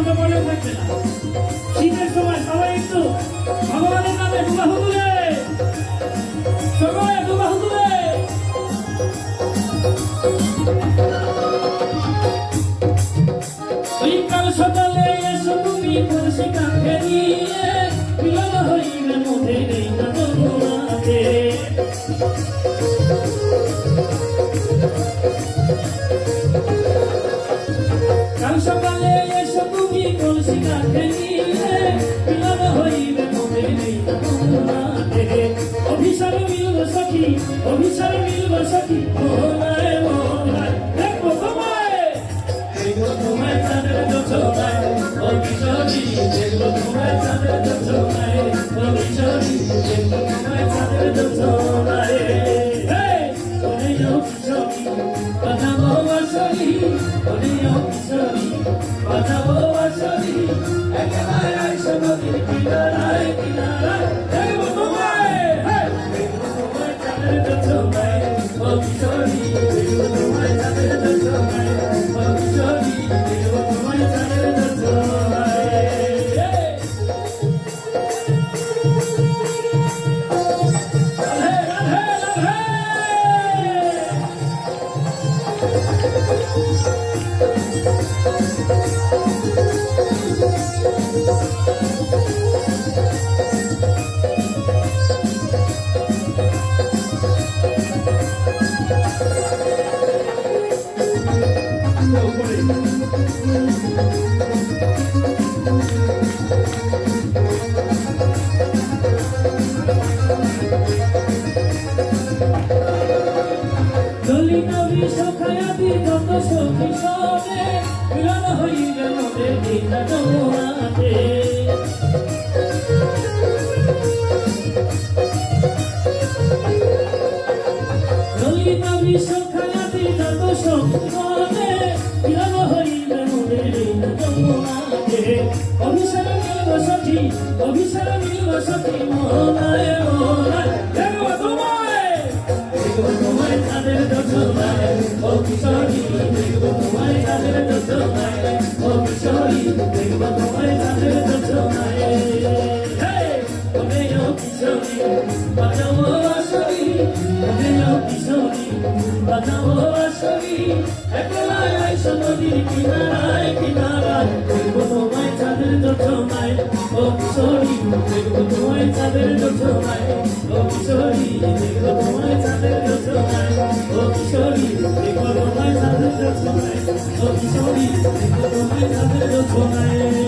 কোনো মনে থাকবে না। শীতের সময় সবাই একটু ভগবানের নামে দু তুলে। সবাই দু তুলে। সকালে এসো তুমি সখী অভিসার মিলব সখী মোহনায় মোহনায় দেখব তোমায় দেখব তোমায় চাঁদের ও কিশোরী দেখব তোমায় চাঁদের ও কিশোরী দেখব তোমায় চাঁদের ও কিশোরী বাজাবো বাঁশরি ওরে ও কিশোরী বাজাবো বাঁশরি একেবারে কিনারায় কিনারায় দলিত বিষখায়াতি যত সখী সবে মিলন হইবে মোদের দিনা তোমাতে দলিত বিষখায়াতি যত সখী তোমাতে অভিষেক মিলব সখী অভিষেক মিলব সখী মোহনায় মোহনায় দেখব তোমায় দেখব তোমায় চাঁদের দোছনায় ও কিশোরী দেখব তোমায় চাঁদের দোছনায় ও কিশোরী দেখব তোমায় দোছনায় হে ওরে ও কিশোরী বাজাবো বাঁশরি ওরে ও কিশোরী বাজাবো বাঁশরি একলায় আইসো নদীর কিনারায় দেখব তোমায় চাঁদের দোছনায় ও কিশোরী দেখব তোমায় চাঁদের দোছনায় ও কিশোরী দেখব তোমায় চাঁদের দোছনায় ও কিশোরী দেখব তোমায় চাঁদের দোছনায় ও কিশোরী দেখব তোমায় চাঁদের দোছনায়